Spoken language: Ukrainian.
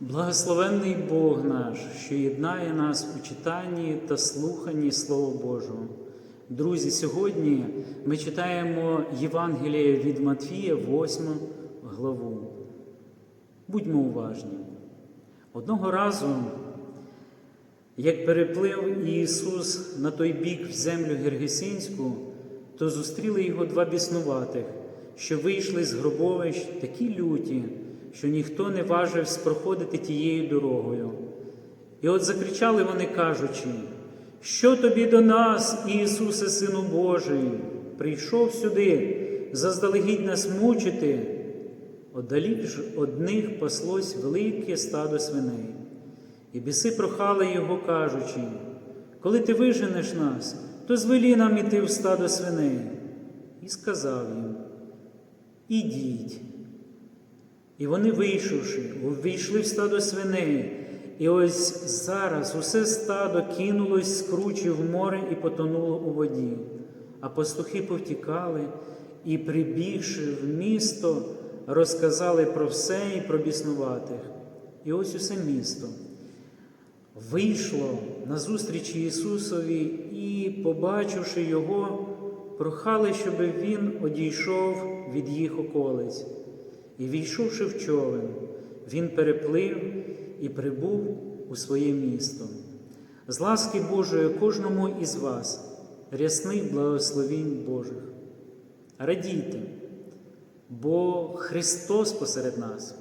Благословенний Бог наш, що єднає нас у читанні та слуханні Слова Божого. Друзі, сьогодні ми читаємо Євангеліє від Матфія, 8 главу. Будьмо уважні. Одного разу, як переплив Ісус на той бік в землю Гергесинську, то зустріли його два біснуватих, що вийшли з гробовищ такі люті, що ніхто не важився проходити тією дорогою. І от закричали вони, кажучи, що тобі до нас, Ісусе, Сину Божий, прийшов сюди, заздалегідь нас мучити. Одалік ж одних паслось велике стадо свиней. І біси прохали його, кажучи, коли ти виженеш нас, то звелі нам іти в стадо свиней. І сказав їм, ідіть. І вони, вийшовши, увійшли в стадо свиней, і ось зараз усе стадо кинулось з кручі в море і потонуло у воді, а пастухи повтікали і, прибігши в місто, розказали про все і про біснуватих. І ось усе місто вийшло назустріч Ісусові і, побачивши Його, прохали, щоб Він одійшов від їх околиць. І, війшовши в човен, він переплив і прибув у своє місто. З ласки Божої кожному із вас, рясних благословінь Божих. Радійте, бо Христос посеред нас.